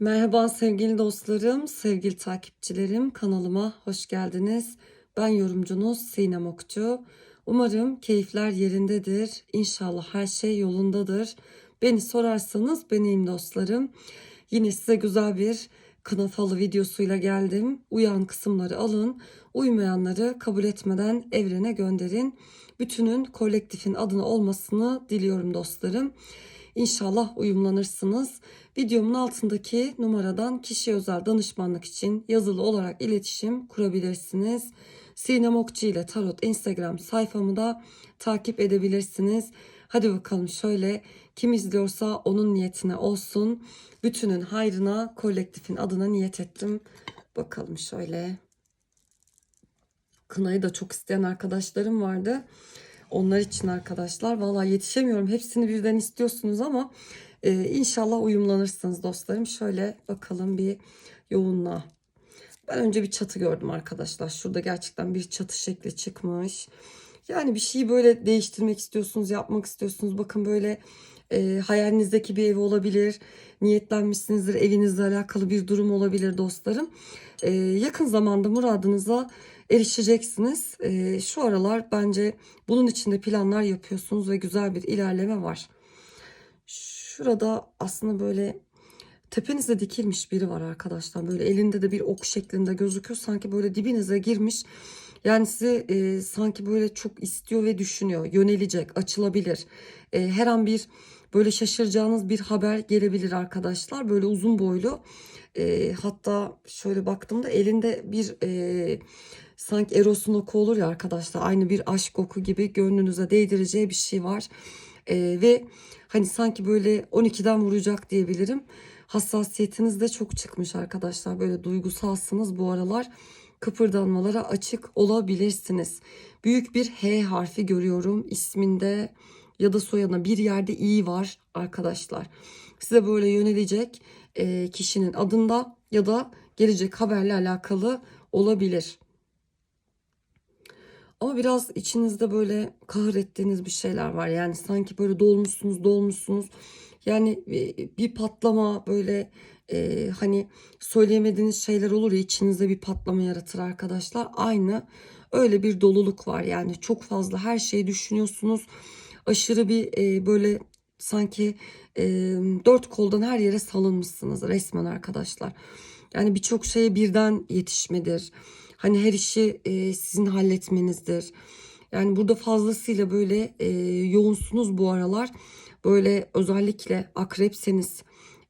Merhaba sevgili dostlarım, sevgili takipçilerim. Kanalıma hoş geldiniz. Ben yorumcunuz Sinem Okçu. Umarım keyifler yerindedir. İnşallah her şey yolundadır. Beni sorarsanız benim dostlarım. Yine size güzel bir kınafalı videosuyla geldim. Uyan kısımları alın. Uymayanları kabul etmeden evrene gönderin. Bütünün kolektifin adına olmasını diliyorum dostlarım. İnşallah uyumlanırsınız. Videomun altındaki numaradan kişi özel danışmanlık için yazılı olarak iletişim kurabilirsiniz. Sinem Okçu ile Tarot Instagram sayfamı da takip edebilirsiniz. Hadi bakalım şöyle kim izliyorsa onun niyetine olsun. Bütünün hayrına, kolektifin adına niyet ettim. Bakalım şöyle. Kınayı da çok isteyen arkadaşlarım vardı. Onlar için arkadaşlar. Valla yetişemiyorum. Hepsini birden istiyorsunuz ama e, inşallah uyumlanırsınız dostlarım. Şöyle bakalım bir yoğunluğa. Ben önce bir çatı gördüm arkadaşlar. Şurada gerçekten bir çatı şekli çıkmış. Yani bir şeyi böyle değiştirmek istiyorsunuz, yapmak istiyorsunuz. Bakın böyle e, hayalinizdeki bir ev olabilir. Niyetlenmişsinizdir. Evinizle alakalı bir durum olabilir dostlarım. E, yakın zamanda muradınıza erişeceksiniz. E, şu aralar bence bunun içinde planlar yapıyorsunuz ve güzel bir ilerleme var. Şurada aslında böyle tepenizde dikilmiş biri var arkadaşlar. Böyle elinde de bir ok şeklinde gözüküyor. Sanki böyle dibinize girmiş. Yani sizi e, sanki böyle çok istiyor ve düşünüyor. Yönelecek, açılabilir. E, her an bir böyle şaşıracağınız bir haber gelebilir arkadaşlar. Böyle uzun boylu. E, hatta şöyle baktığımda elinde bir e, sanki Eros'un oku olur ya arkadaşlar. Aynı bir aşk oku gibi gönlünüze değdireceği bir şey var. E, ve hani sanki böyle 12'den vuracak diyebilirim. Hassasiyetiniz de çok çıkmış arkadaşlar. Böyle duygusalsınız bu aralar. Kıpırdanmalara açık olabilirsiniz. Büyük bir H harfi görüyorum isminde ya da soyadına bir yerde i var arkadaşlar. Size böyle yönelecek e, kişinin adında ya da gelecek haberle alakalı olabilir. Ama biraz içinizde böyle kahır ettiğiniz bir şeyler var. Yani sanki böyle dolmuşsunuz dolmuşsunuz. Yani e, bir patlama böyle e, hani söyleyemediğiniz şeyler olur ya içinizde bir patlama yaratır arkadaşlar. Aynı öyle bir doluluk var. Yani çok fazla her şeyi düşünüyorsunuz. Aşırı bir e, böyle sanki e, dört koldan her yere salınmışsınız resmen arkadaşlar. Yani birçok şeye birden yetişmedir. Hani her işi e, sizin halletmenizdir. Yani burada fazlasıyla böyle e, yoğunsunuz bu aralar. Böyle özellikle akrepseniz,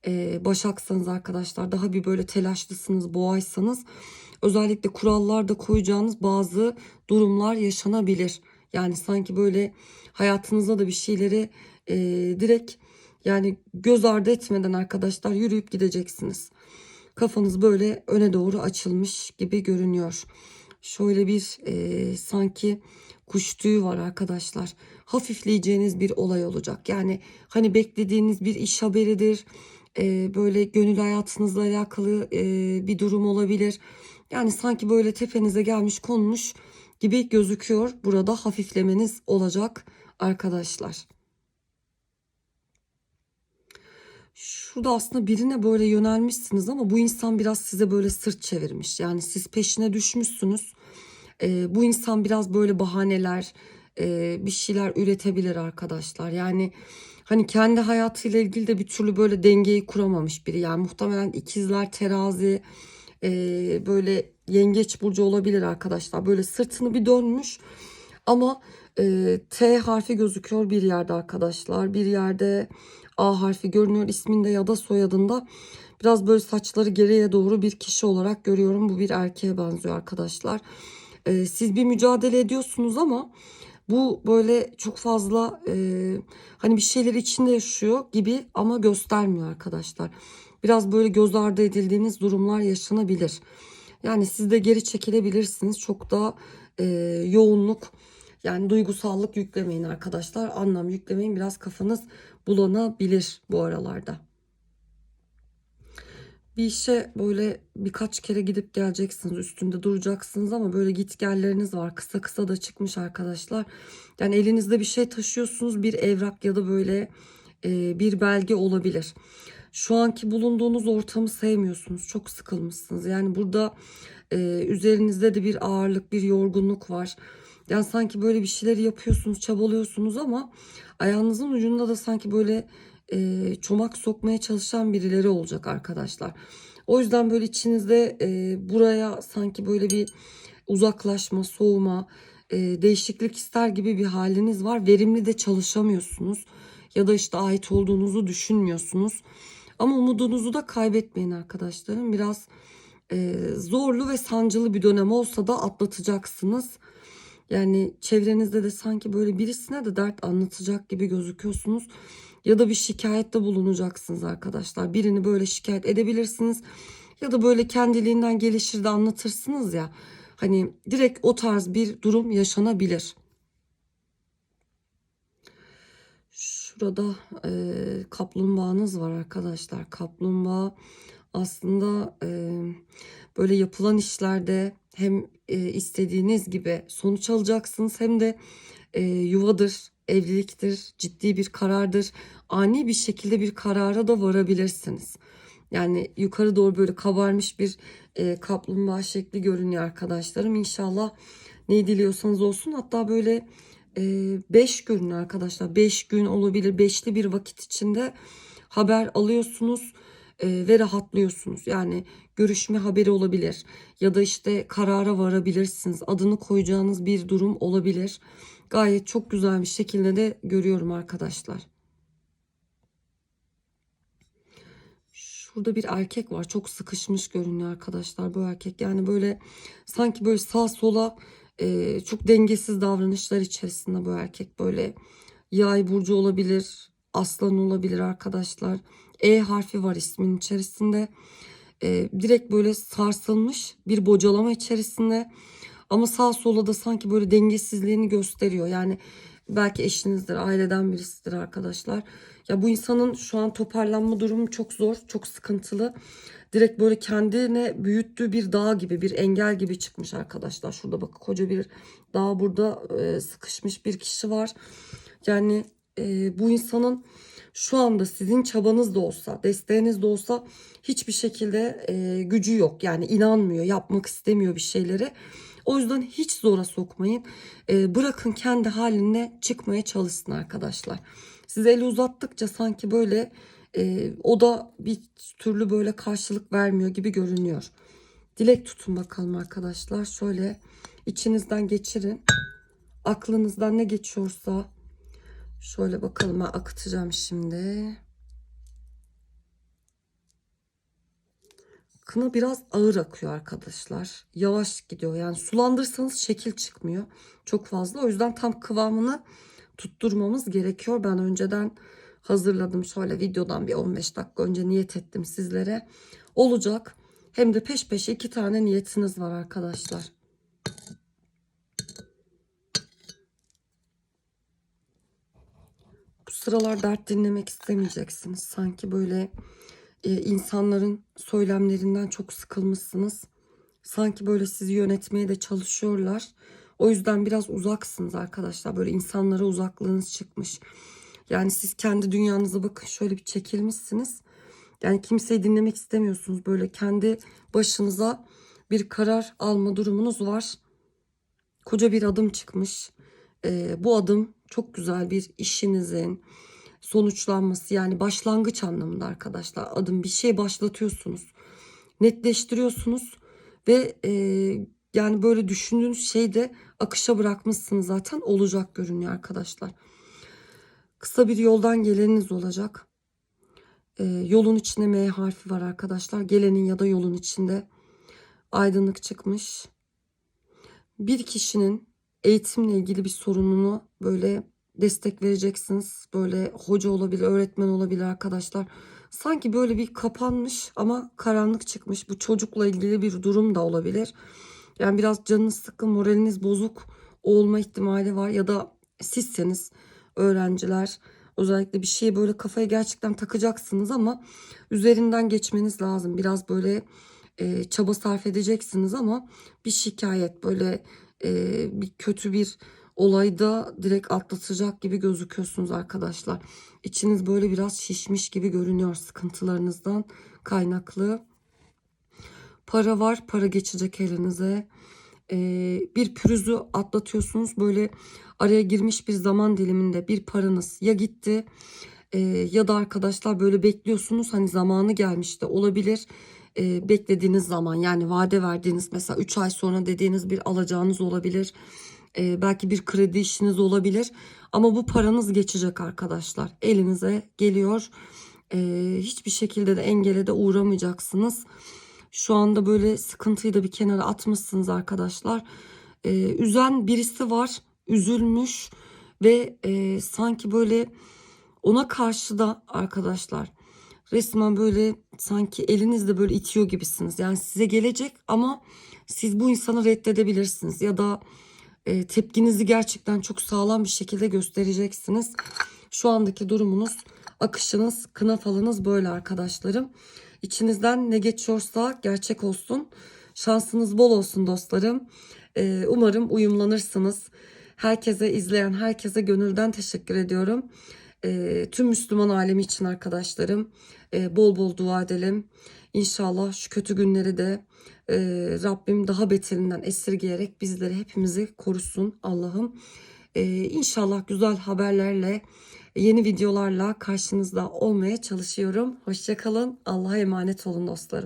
e, başaksanız arkadaşlar daha bir böyle telaşlısınız, boğaysanız özellikle kurallarda koyacağınız bazı durumlar yaşanabilir. Yani sanki böyle hayatınızda da bir şeyleri e, direkt yani göz ardı etmeden arkadaşlar yürüyüp gideceksiniz. Kafanız böyle öne doğru açılmış gibi görünüyor. Şöyle bir e, sanki kuş tüyü var arkadaşlar. Hafifleyeceğiniz bir olay olacak. Yani hani beklediğiniz bir iş haberidir. E, böyle gönül hayatınızla alakalı e, bir durum olabilir. Yani sanki böyle tepenize gelmiş konmuş gibi gözüküyor. Burada hafiflemeniz olacak arkadaşlar. Şurada aslında birine böyle yönelmişsiniz ama bu insan biraz size böyle sırt çevirmiş. Yani siz peşine düşmüşsünüz. Ee, bu insan biraz böyle bahaneler, e, bir şeyler üretebilir arkadaşlar. Yani hani kendi hayatıyla ilgili de bir türlü böyle dengeyi kuramamış biri. Yani muhtemelen ikizler, terazi, e, böyle yengeç burcu olabilir arkadaşlar. Böyle sırtını bir dönmüş ama e, T harfi gözüküyor bir yerde arkadaşlar. Bir yerde A harfi görünüyor isminde ya da soyadında. Biraz böyle saçları geriye doğru bir kişi olarak görüyorum. Bu bir erkeğe benziyor arkadaşlar. E, siz bir mücadele ediyorsunuz ama bu böyle çok fazla e, hani bir şeyler içinde yaşıyor gibi ama göstermiyor arkadaşlar. Biraz böyle göz ardı edildiğiniz durumlar yaşanabilir. Yani siz de geri çekilebilirsiniz. Çok da e, yoğunluk yani duygusallık yüklemeyin arkadaşlar. Anlam yüklemeyin. Biraz kafanız bulanabilir bu aralarda. Bir işe böyle birkaç kere gidip geleceksiniz. Üstünde duracaksınız ama böyle git gelleriniz var. Kısa kısa da çıkmış arkadaşlar. Yani elinizde bir şey taşıyorsunuz. Bir evrak ya da böyle e, bir belge olabilir. şu anki bulunduğunuz ortamı sevmiyorsunuz. Çok sıkılmışsınız. Yani burada e, üzerinizde de bir ağırlık, bir yorgunluk var. Yani sanki böyle bir şeyler yapıyorsunuz, çabalıyorsunuz ama ayağınızın ucunda da sanki böyle e, çomak sokmaya çalışan birileri olacak arkadaşlar. O yüzden böyle içinizde e, buraya sanki böyle bir uzaklaşma, soğuma, e, değişiklik ister gibi bir haliniz var. Verimli de çalışamıyorsunuz ya da işte ait olduğunuzu düşünmüyorsunuz. Ama umudunuzu da kaybetmeyin arkadaşlarım. Biraz e, zorlu ve sancılı bir dönem olsa da atlatacaksınız. Yani çevrenizde de sanki böyle birisine de dert anlatacak gibi gözüküyorsunuz. Ya da bir şikayette bulunacaksınız arkadaşlar. Birini böyle şikayet edebilirsiniz. Ya da böyle kendiliğinden gelişir de anlatırsınız ya. Hani direkt o tarz bir durum yaşanabilir. Şurada e, kaplumbağanız var arkadaşlar. Kaplumbağa aslında e, böyle yapılan işlerde hem e, istediğiniz gibi sonuç alacaksınız hem de e, yuvadır, evliliktir, ciddi bir karardır. Ani bir şekilde bir karara da varabilirsiniz. Yani yukarı doğru böyle kabarmış bir e, kaplumbağa şekli görünüyor arkadaşlarım. İnşallah ne diliyorsanız olsun. Hatta böyle 5 gün arkadaşlar 5 gün olabilir beşli bir vakit içinde haber alıyorsunuz e, ve rahatlıyorsunuz. Yani görüşme haberi olabilir ya da işte karara varabilirsiniz. Adını koyacağınız bir durum olabilir. Gayet çok güzel bir şekilde de görüyorum arkadaşlar. Şurada bir erkek var. Çok sıkışmış görünüyor arkadaşlar bu erkek. Yani böyle sanki böyle sağ sola e, çok dengesiz davranışlar içerisinde bu erkek. Böyle yay burcu olabilir, aslan olabilir arkadaşlar. E harfi var ismin içerisinde. E, direkt böyle sarsılmış bir bocalama içerisinde. Ama sağ sola da sanki böyle dengesizliğini gösteriyor. Yani belki eşinizdir, aileden birisidir arkadaşlar. Ya bu insanın şu an toparlanma durumu çok zor, çok sıkıntılı. Direkt böyle kendine büyüttüğü bir dağ gibi, bir engel gibi çıkmış arkadaşlar. Şurada bakın koca bir dağ burada e, sıkışmış bir kişi var. Yani e, bu insanın şu anda sizin çabanız da olsa, desteğiniz de olsa hiçbir şekilde e, gücü yok. Yani inanmıyor, yapmak istemiyor bir şeyleri. O yüzden hiç zora sokmayın. E, bırakın kendi haline çıkmaya çalışsın arkadaşlar. Siz eli uzattıkça sanki böyle e, o da bir türlü böyle karşılık vermiyor gibi görünüyor. Dilek tutun bakalım arkadaşlar. Şöyle içinizden geçirin. Aklınızdan ne geçiyorsa şöyle bakalım akıtacağım şimdi. Kına biraz ağır akıyor arkadaşlar. Yavaş gidiyor. Yani sulandırsanız şekil çıkmıyor. Çok fazla. O yüzden tam kıvamını tutturmamız gerekiyor. Ben önceden hazırladım. Şöyle videodan bir 15 dakika önce niyet ettim sizlere. Olacak. Hem de peş peşe iki tane niyetiniz var arkadaşlar. Sıralar dert dinlemek istemeyeceksiniz. Sanki böyle e, insanların söylemlerinden çok sıkılmışsınız. Sanki böyle sizi yönetmeye de çalışıyorlar. O yüzden biraz uzaksınız arkadaşlar. Böyle insanlara uzaklığınız çıkmış. Yani siz kendi dünyanıza bakın şöyle bir çekilmişsiniz. Yani kimseyi dinlemek istemiyorsunuz. Böyle kendi başınıza bir karar alma durumunuz var. Koca bir adım çıkmış. Ee, bu adım çok güzel bir işinizin sonuçlanması yani başlangıç anlamında arkadaşlar. Adım bir şey başlatıyorsunuz. Netleştiriyorsunuz ve e, yani böyle düşündüğünüz şeyi de akışa bırakmışsınız zaten olacak görünüyor arkadaşlar. Kısa bir yoldan geleniniz olacak. Ee, yolun içinde M harfi var arkadaşlar. Gelenin ya da yolun içinde aydınlık çıkmış. Bir kişinin eğitimle ilgili bir sorununu böyle destek vereceksiniz. Böyle hoca olabilir, öğretmen olabilir arkadaşlar. Sanki böyle bir kapanmış ama karanlık çıkmış. Bu çocukla ilgili bir durum da olabilir. Yani biraz canınız sıkkın, moraliniz bozuk olma ihtimali var ya da sizseniz öğrenciler özellikle bir şeyi böyle kafaya gerçekten takacaksınız ama üzerinden geçmeniz lazım. Biraz böyle e, çaba sarf edeceksiniz ama bir şikayet böyle e, bir kötü bir olayda direkt atlatacak gibi gözüküyorsunuz arkadaşlar. İçiniz böyle biraz şişmiş gibi görünüyor sıkıntılarınızdan kaynaklı. Para var, para geçecek elinize. Ee, bir pürüzü atlatıyorsunuz. Böyle araya girmiş bir zaman diliminde bir paranız ya gitti e, ya da arkadaşlar böyle bekliyorsunuz. Hani zamanı gelmiş de olabilir. Ee, beklediğiniz zaman yani vade verdiğiniz mesela 3 ay sonra dediğiniz bir alacağınız olabilir. Ee, belki bir kredi işiniz olabilir. Ama bu paranız geçecek arkadaşlar. Elinize geliyor. Ee, hiçbir şekilde de engele de uğramayacaksınız. Şu anda böyle sıkıntıyı da bir kenara atmışsınız arkadaşlar. Ee, üzen birisi var. Üzülmüş ve e, sanki böyle ona karşı da arkadaşlar resmen böyle sanki elinizde böyle itiyor gibisiniz. Yani size gelecek ama siz bu insanı reddedebilirsiniz ya da e, tepkinizi gerçekten çok sağlam bir şekilde göstereceksiniz. Şu andaki durumunuz, akışınız, kına falınız böyle arkadaşlarım. İçinizden ne geçiyorsa gerçek olsun. Şansınız bol olsun dostlarım. E, umarım uyumlanırsınız. Herkese izleyen herkese gönülden teşekkür ediyorum. E, tüm Müslüman alemi için arkadaşlarım e, bol bol dua edelim. İnşallah şu kötü günleri de e, Rabbim daha beterinden esirgeyerek bizleri hepimizi korusun Allah'ım. E, inşallah güzel haberlerle yeni videolarla karşınızda olmaya çalışıyorum. Hoşçakalın. Allah'a emanet olun dostlarım.